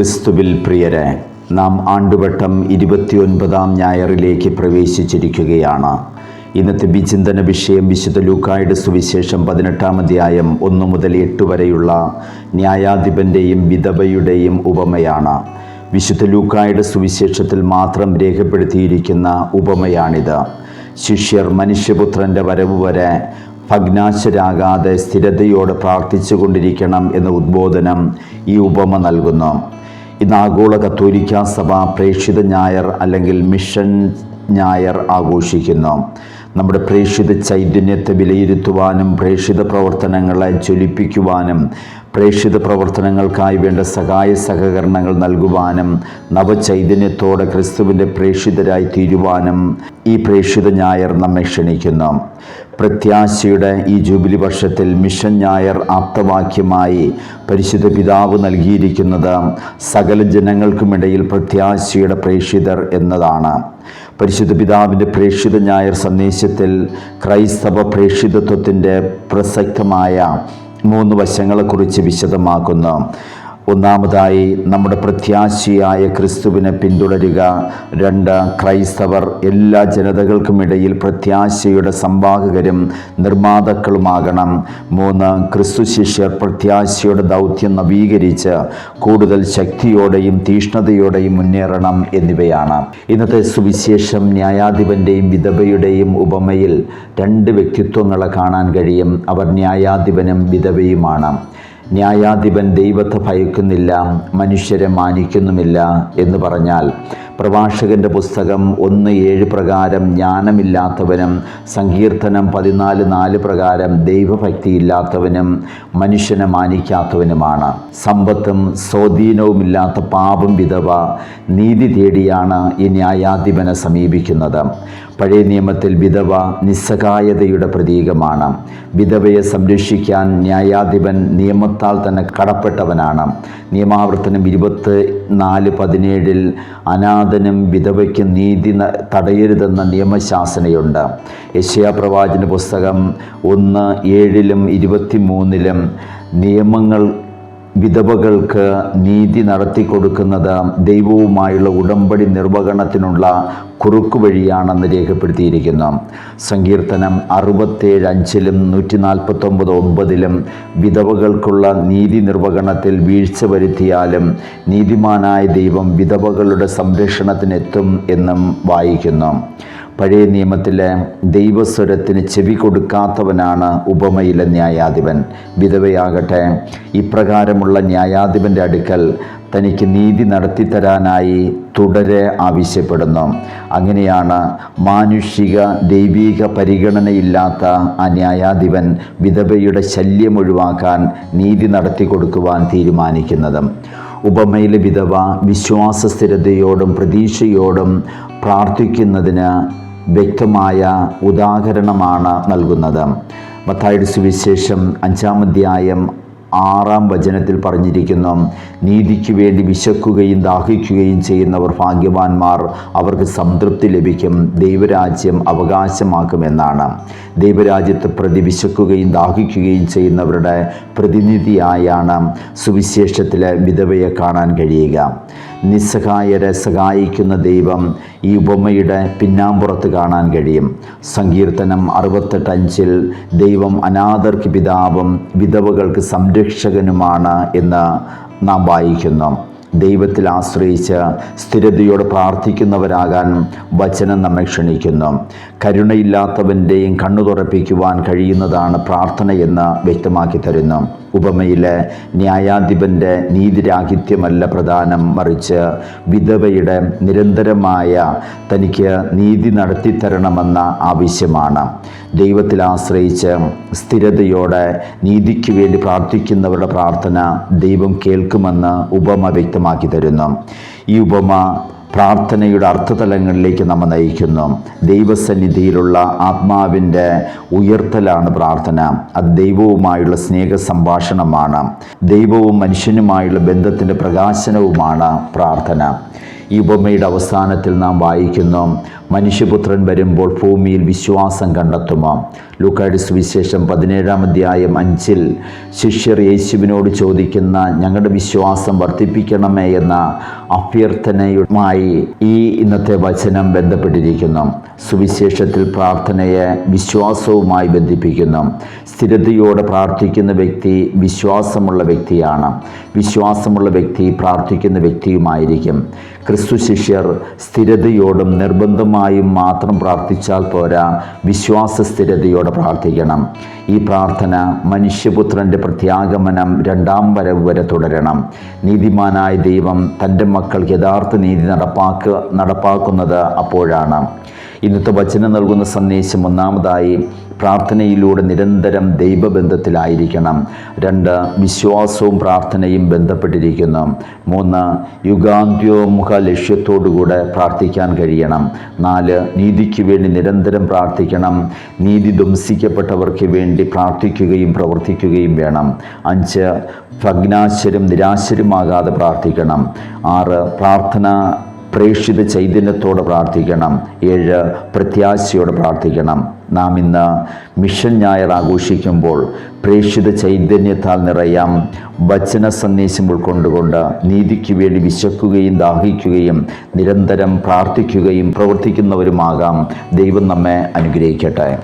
ക്രിസ്തുവിൽ പ്രിയരെ നാം ആണ്ടുവട്ടം ഇരുപത്തിയൊൻപതാം ഞായറിലേക്ക് പ്രവേശിച്ചിരിക്കുകയാണ്. ഇന്നത്തെ വിചിന്തന വിഷയം വിശുദ്ധ ലൂക്കായുടെ സുവിശേഷം പതിനെട്ടാം അധ്യായം ഒന്നു മുതൽ എട്ട് വരെയുള്ള ന്യായാധിപന്റെയും വിധവയുടെയും ഉപമയാണ്. വിശുദ്ധ ലൂക്കായുടെ സുവിശേഷത്തിൽ മാത്രം രേഖപ്പെടുത്തിയിരിക്കുന്ന ഉപമയാണിത്. ശിഷ്യർ മനുഷ്യപുത്രന്റെ വരവ് വരെ ഭഗ്നാശരാകാതെ സ്ഥിരതയോടെ പ്രാർത്ഥിച്ചു കൊണ്ടിരിക്കണം എന്ന ഉദ്ബോധനം ഈ ഉപമ നൽകുന്നു. ഇന്ന് ആഗോള കത്തോലിക്ക സഭ പ്രേക്ഷിത ഞായർ അല്ലെങ്കിൽ മിഷൻ ഞായർ ആഘോഷിക്കുന്നു. നമ്മുടെ പ്രേക്ഷിത ചൈതന്യത്തെ വിലയിരുത്തുവാനും പ്രേക്ഷിത പ്രവർത്തനങ്ങളെ ജ്വലിപ്പിക്കുവാനും പ്രേക്ഷിത പ്രവർത്തനങ്ങൾക്കായി വേണ്ട സഹായ സഹകരണങ്ങൾ നൽകുവാനും നവചൈതന്യത്തോടെ ക്രിസ്തുവിന്റെ പ്രേക്ഷിതരായി തീരുവാനും ഈ പ്രേക്ഷിത ഞായർ നമ്മെ ക്ഷണിക്കുന്നു. പ്രത്യാശയുടെ ഈ ജൂബിലി വർഷത്തിൽ മിഷൻ ഞായർ ആപ്തവാക്യമായി പരിശുദ്ധ പിതാവ് നൽകിയിരിക്കുന്നത് സകല ജനങ്ങൾക്കുമിടയിൽ പ്രത്യാശയുടെ പ്രേക്ഷിതർ എന്നതാണ്. പരിശുദ്ധ പിതാവിന്റെ പ്രേക്ഷിത ഞായർ സന്ദേശത്തിൽ ക്രൈസ്തവ പ്രേക്ഷിതത്വത്തിന്റെ പ്രസക്തമായ മൂന്ന് വശങ്ങളെക്കുറിച്ച് വിശദമാക്കുന്നു. ഒന്നാമതായി നമ്മുടെ പ്രത്യാശിയായ ക്രിസ്തുവിനെ പിന്തുടരുക. രണ്ട് ക്രൈസ്തവർ എല്ലാ ജനതകൾക്കുമിടയിൽ പ്രത്യാശയുടെ സംവാഹകരും നിർമ്മാതാക്കളുമാകണം. മൂന്ന് ക്രിസ്തു ശിഷ്യർ പ്രത്യാശയുടെ ദൗത്യം നവീകരിച്ച് കൂടുതൽ ശക്തിയോടെയും തീഷ്ണതയോടെയും മുന്നേറണം എന്നിവയാണ്. ഇന്നത്തെ സുവിശേഷം ന്യായാധിപന്റെയും വിധവയുടെയും ഉപമയിൽ രണ്ട് വ്യക്തിത്വങ്ങളെ കാണാൻ കഴിയും. അവർ ന്യായാധിപനും വിധവയുമാണ്. ന്യായാധിപൻ ദൈവത്തെ ഭയക്കുന്നില്ല മനുഷ്യരെ മാനിക്കുന്നുമില്ല എന്ന് പറഞ്ഞാൽ പ്രഭാഷകന്റെ പുസ്തകം ഒന്ന് ഏഴ് പ്രകാരം ജ്ഞാനമില്ലാത്തവനും സങ്കീർത്തനം പതിനാല് നാല് പ്രകാരം ദൈവഭക്തിയില്ലാത്തവനും മനുഷ്യനെ മാനിക്കാത്തവനുമാണ്. സമ്പത്തും സ്വാധീനവുമില്ലാത്ത പാപം വിധവ നീതി തേടിയാണ് ഈ ന്യായാധിപനെ സമീപിക്കുന്നത്. പഴയ നിയമത്തിൽ വിധവ നിസ്സഹായതയുടെ പ്രതീകമാണ്. വിധവയെ സംരക്ഷിക്കാൻ ന്യായാധിപൻ നിയമത്താൽ തന്നെ കടപ്പെട്ടവനാണ്. നിയമാവർത്തനം ഇരുപത്തി നാല് പതിനേഴിൽ അനാഥനും വിധവയ്ക്കും നീതി തടയരുതെന്ന നിയമശാസനയുണ്ട്. യശയാ പ്രവാചന പുസ്തകം ഒന്ന് ഏഴിലും ഇരുപത്തി മൂന്നിലും നിയമങ്ങൾ വിധവകൾക്ക് നീതി നടത്തി കൊടുക്കുന്നത് ദൈവവുമായുള്ള ഉടമ്പടി നിർവഹണത്തിനുള്ള കുറുക്കു വഴിയാണെന്ന് രേഖപ്പെടുത്തിയിരിക്കുന്നു. സങ്കീർത്തനം അറുപത്തേഴ് അഞ്ചിലും നൂറ്റി നാൽപ്പത്തൊമ്പത് ഒമ്പതിലും വിധവകൾക്കുള്ള നീതി നിർവഹണത്തിൽ വീഴ്ച വരുത്തിയാലും നീതിമാനായ ദൈവം വിധവകളുടെ സംരക്ഷണത്തിനെത്തും എന്നും വായിക്കുന്നു. പഴയ നിയമത്തിലെ ദൈവസ്വരത്തിന് ചെവി കൊടുക്കാത്തവനാണ് ഉപമയിലെ ന്യായാധിപൻ. വിധവയാകട്ടെ ഇപ്രകാരമുള്ള ന്യായാധിപന്റെ അടുക്കൽ തനിക്ക് നീതി നടത്തിത്തരാനായി തുടരെ ആവശ്യപ്പെടുന്നു. അങ്ങനെയാണ് മാനുഷിക ദൈവീക പരിഗണനയില്ലാത്ത ആ ന്യായാധിപൻ വിധവയുടെ ശല്യം ഒഴിവാക്കാൻ നീതി നടത്തി കൊടുക്കുവാൻ തീരുമാനിക്കുന്നത്. ഉപമയിലെ വിധവ വിശ്വാസ സ്ഥിരതയോടും പ്രതീക്ഷയോടും പ്രാർത്ഥിക്കുന്നതിന് വ്യക്തമായ ഉദാഹരണമാണ് നൽകുന്നത്. മത്തായുടെ സുവിശേഷം അഞ്ചാം അധ്യായം ആറാം വചനത്തിൽ പറഞ്ഞിരിക്കുന്നു നീതിക്ക് വേണ്ടി വിശക്കുകയും ദാഹിക്കുകയും ചെയ്യുന്നവർ ഭാഗ്യവാന്മാർ അവർക്ക് സംതൃപ്തി ലഭിക്കും ദൈവരാജ്യം അവകാശമാക്കുമെന്നാണ്. ദൈവരാജ്യത്തെ പ്രതി വിശക്കുകയും ദാഹിക്കുകയും ചെയ്യുന്നവരുടെ പ്രതിനിധിയായാണ്. സുവിശേഷത്തിലെ വിധവയെ കാണാൻ കഴിയുക. നിസ്സഹായരെ സഹായിക്കുന്ന ദൈവം ഈ ഉപമയുടെ പിന്നാമ്പുറത്ത് കാണാൻ കഴിയും. സങ്കീർത്തനം അറുപത്തെട്ട് അഞ്ചിൽ ദൈവം അനാഥർക്ക് പിതാവും വിധവകൾക്ക് സംരക്ഷകനുമാണ് എന്ന് നാം വായിക്കുന്നു. ദൈവത്തിൽ ആശ്രയിച്ച് സ്ഥിരതയോടെ പ്രാർത്ഥിക്കുന്നവരാകാൻ വചനം നമ്മെ ക്ഷണിക്കുന്നു. കരുണയില്ലാത്തവന്റെയും കണ്ണു തുറപ്പിക്കുവാൻ കഴിയുന്നതാണ് പ്രാർത്ഥനയെന്ന് വ്യക്തമാക്കി തരുന്നു. ഉപമയിലെ ന്യായാധിപന്റെ നീതിരാഹിത്യമല്ല പ്രധാനം മറിച്ച് വിധവയുടെ നിരന്തരമായ തനിക്ക് നീതി നടത്തിത്തരണമെന്ന ആവശ്യമാണ്. ദൈവത്തിൽ ആശ്രയിച്ച് സ്ഥിരതയോടെ നീതിക്ക് വേണ്ടി പ്രാർത്ഥിക്കുന്നവരുടെ പ്രാർത്ഥന ദൈവം കേൾക്കുമെന്ന് ഉപമ വ്യക്തമാക്കി തരുന്നു. ഈ ഉപമ പ്രാർത്ഥനയുടെ അർത്ഥതലങ്ങളിലേക്ക് നമ്മെ നയിക്കുന്നു. ദൈവസന്നിധിയിലുള്ള ആത്മാവിന്റെ ഉയർത്തലാണ് പ്രാർത്ഥന. അത് ദൈവവുമായുള്ള സ്നേഹ സംഭാഷണമാണ് ദൈവവും മനുഷ്യനുമായുള്ള ബന്ധത്തിന്റെ പ്രകാശനവുമാണ് പ്രാർത്ഥന. ഈ ഉപമയുടെ അവസാനത്തിൽ നാം വായിക്കുന്നു മനുഷ്യപുത്രൻ വരുമ്പോൾ ഭൂമിയിൽ വിശ്വാസം കണ്ടെത്തുമോ. ലൂക്കായുടെ വിശേഷം പതിനേഴാം അധ്യായം അഞ്ചിൽ ശിഷ്യർ യേശുവിനോട് ചോദിക്കുന്ന ഞങ്ങളുടെ വിശ്വാസം വർദ്ധിപ്പിക്കണമേ എന്ന അഭ്യർത്ഥനയുമായി ഈ ഇന്നത്തെ വചനം ബന്ധപ്പെട്ടിരിക്കുന്നു. സുവിശേഷത്തിൽ പ്രാർത്ഥനയെ വിശ്വാസവുമായി ബന്ധിപ്പിക്കുന്നു. സ്ഥിരതയോടെ പ്രാർത്ഥിക്കുന്ന വ്യക്തി വിശ്വാസമുള്ള വ്യക്തിയാണ്. വിശ്വാസമുള്ള വ്യക്തി പ്രാർത്ഥിക്കുന്ന വ്യക്തിയുമായിരിക്കും. ക്രിസ്തു ശിഷ്യർ സ്ഥിരതയോടും നിർബന്ധമായും മാത്രം പ്രാർത്ഥിച്ചാൽ പോരാ. വിശ്വാസ സ്ഥിരതയോടെ പ്രാർത്ഥിക്കണം. ഈ പ്രാർത്ഥന മനുഷ്യപുത്രന്റെ പ്രത്യാഗമനം രണ്ടാം വരവ് വരെ തുടരണം. നീതിമാനായ ദൈവം തന്റെ മക്കൾ യഥാർത്ഥ നീതി നടപ്പാക്കുക നടപ്പാക്കുന്നത് അപ്പോഴാണ്. ഇന്നത്തെ വചനം നൽകുന്ന സന്ദേശം ഒന്നാമതായി പ്രാർത്ഥനയിലൂടെ നിരന്തരം ദൈവബന്ധത്തിലായിരിക്കണം. രണ്ട് വിശ്വാസവും പ്രാർത്ഥനയും ബന്ധപ്പെട്ടിരിക്കുന്നു. മൂന്ന് യുഗാന്ത്യോമുഖ ലക്ഷ്യത്തോടുകൂടെ പ്രാർത്ഥിക്കാൻ കഴിയണം. നാല് നീതിക്ക് വേണ്ടി നിരന്തരം പ്രാർത്ഥിക്കണം. നീതി ധ്വംസിക്കപ്പെട്ടവർക്ക് വേണ്ടി പ്രാർത്ഥിക്കുകയും പ്രവർത്തിക്കുകയും വേണം. അഞ്ച് ഭഗ്നാശരും നിരാശരുമാകാതെ പ്രാർത്ഥിക്കണം. ആറ് പ്രാർത്ഥന പ്രേക്ഷിത ചൈതന്യത്തോടെ പ്രാർത്ഥിക്കണം. ഏഴ് പ്രത്യാശയോടെ പ്രാർത്ഥിക്കണം. നാം ഇന്ന് മിഷൻ ഞായർ ആഘോഷിക്കുമ്പോൾ പ്രേക്ഷിത ചൈതന്യത്താൽ നിറയാം. വചന സന്ദേശം ഉൾക്കൊണ്ടുകൊണ്ട് നീതിക്ക് വേണ്ടി വിശക്കുകയും ദാഹിക്കുകയും നിരന്തരം പ്രാർത്ഥിക്കുകയും പ്രവർത്തിക്കുന്നവരുമാകാം. ദൈവം നമ്മെ അനുഗ്രഹിക്കട്ടെ.